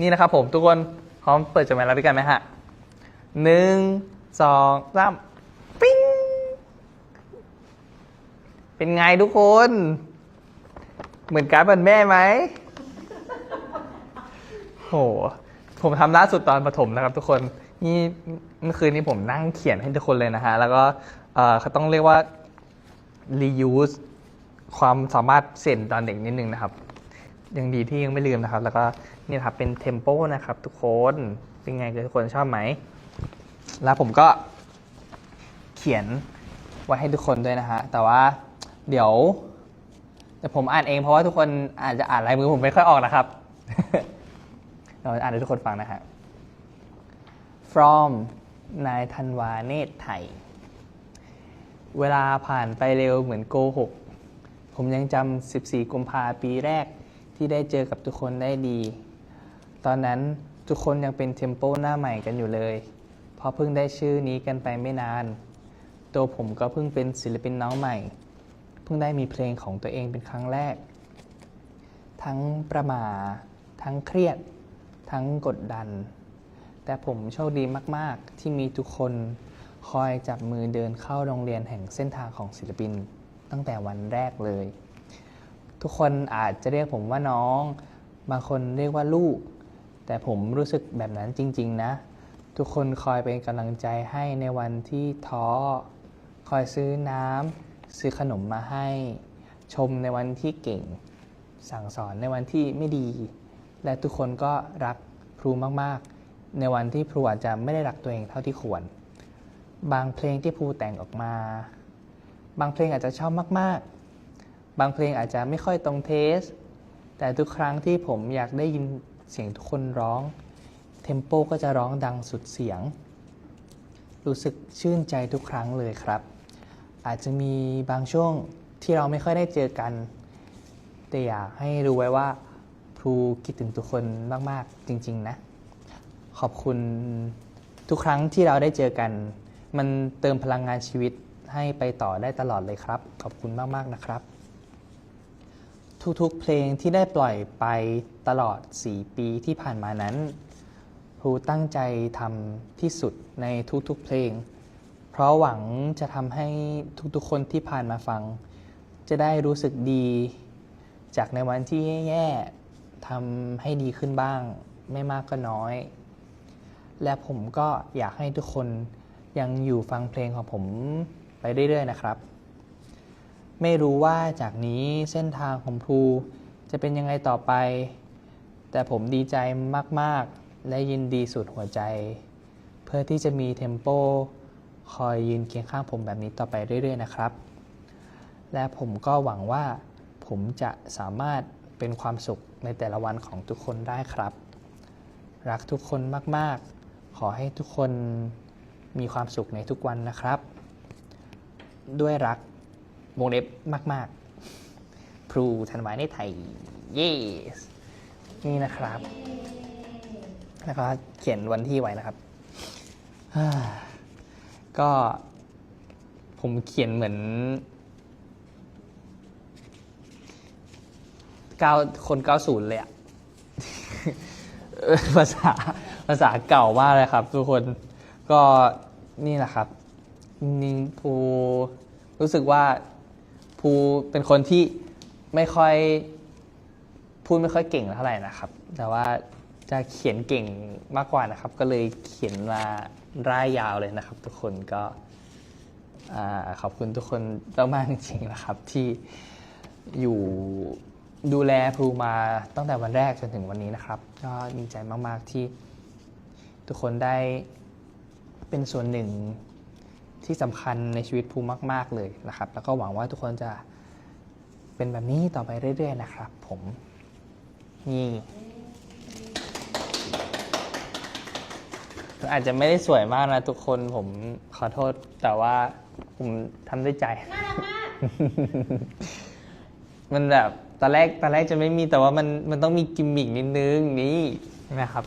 นี่นะครับผมทุกคนพร้อมเปิดจดหมายรักด้วยกันไหมฮะหนึ่งสองสามปิ้งเป็นไงทุกคน เหมือนการ์ดวันแม่ไหมโหผมทำล่าสุดตอนประถมนะครับ ทุกคนนี่เมื่อคืนนี้ผมนั่งเขียนให้ทุกคนเลยนะฮะ แล้วก็เอ่อเขาต้องเรียกว่า reuse ความสามารถเซ็นตอนเด็กนิดนึงนะครับ ยังดีที่ยังไม่ลืมนะครับ แล้วก็นี่ครับเป็นเทมโปนะครับ ทุกคนเป็นไงทุกคนชอบไหม แล้วผมก็เขียนไว้ให้ทุกคนด้วยนะฮะ แต่ว่าเดี๋ยวเดี๋ยวผมอ่านเองเพราะว่าทุกคนอาจจะอ่านลายมือผมไม่ค่อยออกนะครับ เราอ่านให้ทุกคนฟังนะฮะ from นายธันวาเนตรไทย เวลาผ่านไปเร็วเหมือนโกหก ผมยังจำ 14 กุมภาปีแรก ที่ได้เจอกับทุกคนได้ดี ตอนนั้นทุกคนยังเป็นเทมโปหน้าใหม่กันอยู่เลย เพราะเพิ่งได้ชื่อนี้กันไปไม่นาน ตัวผมก็เพิ่งเป็นศิลปินน้องใหม่ เพิ่งได้มีเพลงของตัวเองเป็นครั้งแรก ทั้งประมาทั้งเครียด ทั้งกดดัน แต่ผมโชคดีมาก ๆ ที่มีทุกคนคอยจับมือเดินเข้าโรงเรียนแห่งเส้นทางของศิลปินตั้งแต่วันแรกเลย ทุกคนอาจจะเรียกผมว่าน้อง บางคนเรียกว่าลูก แต่ผมรู้สึกแบบนั้นจริง ๆ นะ ทุกคนคอยเป็นกำลังใจให้ในวันที่ท้อ คอยซื้อน้ำซื้อขนมมาให้ ชมในวันที่เก่ง สั่งสอนในวันที่ไม่ดี และทุกคนก็รักพรูมากๆ ในวันที่พรูอาจจะไม่ได้รักตัวเองเท่าที่ควร บางเพลงที่พรูแต่งออกมา บางเพลงอาจจะชอบมากๆ บางเพลงอาจจะไม่ค่อยตรงเทส แต่ทุกครั้งที่ผมอยากได้ยินเสียงทุกคนร้อง เทมโปก็จะร้องดังสุดเสียง รู้สึกชื่นใจทุกครั้งเลยครับ อาจจะมีบางช่วงที่เราไม่ค่อยได้เจอกัน แต่อยากให้รู้ไว้ว่าครูคิดถึงทุกคนมาก ๆ จริง ๆ นะ ขอบคุณทุกครั้งที่เราได้เจอกัน มันเติมพลังงานชีวิตให้ไปต่อได้ตลอดเลยครับ ขอบคุณมาก ๆ นะครับ ทุกๆ เพลงที่ได้ปล่อยไปตลอด 4 ปีที่ผ่านมานั้นครูตั้งใจทำที่สุดในทุกๆ เพลง เพราะหวังจะทำให้ทุกๆ คนที่ผ่านมาฟัง จะได้รู้สึกดี จากในวันที่แย่ๆทำให้ดีขึ้นบ้าง ไม่มากก็น้อย และผมก็อยากให้ทุกคนยังอยู่ฟังเพลงของผมไปเรื่อยๆนะครับ ไม่รู้ว่าจากนี้เส้นทางของพลูจะเป็นยังไงต่อไป แต่ผมดีใจมาก ๆ และยินดีสุดหัวใจ เพื่อที่จะมีเทมโปคอยยืนเคียงข้างผมแบบนี้ต่อไปเรื่อย ๆ นะครับ และผมก็หวังว่าผมจะสามารถเป็นความสุขในแต่ละวันของทุกคนได้ครับ รักทุกคนมาก ๆ ขอให้ทุกคนมีความสุขในทุกวันนะครับ ด้วยรัก วงเล็บมาก ๆพรูธันวาในไทย เยสนี่นะครับ แล้วก็เขียนวันที่ไว้นะครับ ก็ผมเขียนเหมือนเก้าคนเก้าศูนย์เลยอะภาษาภาษาเก่ามากเลยครับ ทุกคนก็นี่แหละครับจริงๆภูรู้สึกว่า ภูเป็นคนที่ไม่ค่อยพูดไม่ค่อยเก่งเท่าไหร่นะครับ แต่ว่าจะเขียนเก่งมากกว่านะครับ ก็เลยเขียนมาร่ายยาวเลยนะครับ ทุกคนก็ขอบคุณทุกคนมากๆจริงๆนะครับ ที่อยู่ดูแลครูมาตั้งแต่วันแรกจนถึงวันนี้นะครับ ก็ดีใจมากๆที่ทุกคนได้เป็นส่วนหนึ่ง ที่สำคัญในชีวิตภูมาก ๆ เลยนะครับ แล้วก็หวังว่าทุกคนจะเป็นแบบนี้ต่อไปเรื่อย ๆ นะครับผมนี่อาจจะไม่ได้สวยมากนะทุกคนผมขอโทษแต่ว่าผมทำด้วยใจน่ารักมากมันแบบตอนแรกตอนแรกจะไม่มีแต่ว่ามันมันต้องมีกิมมิกนิดนึงนี่นะครับ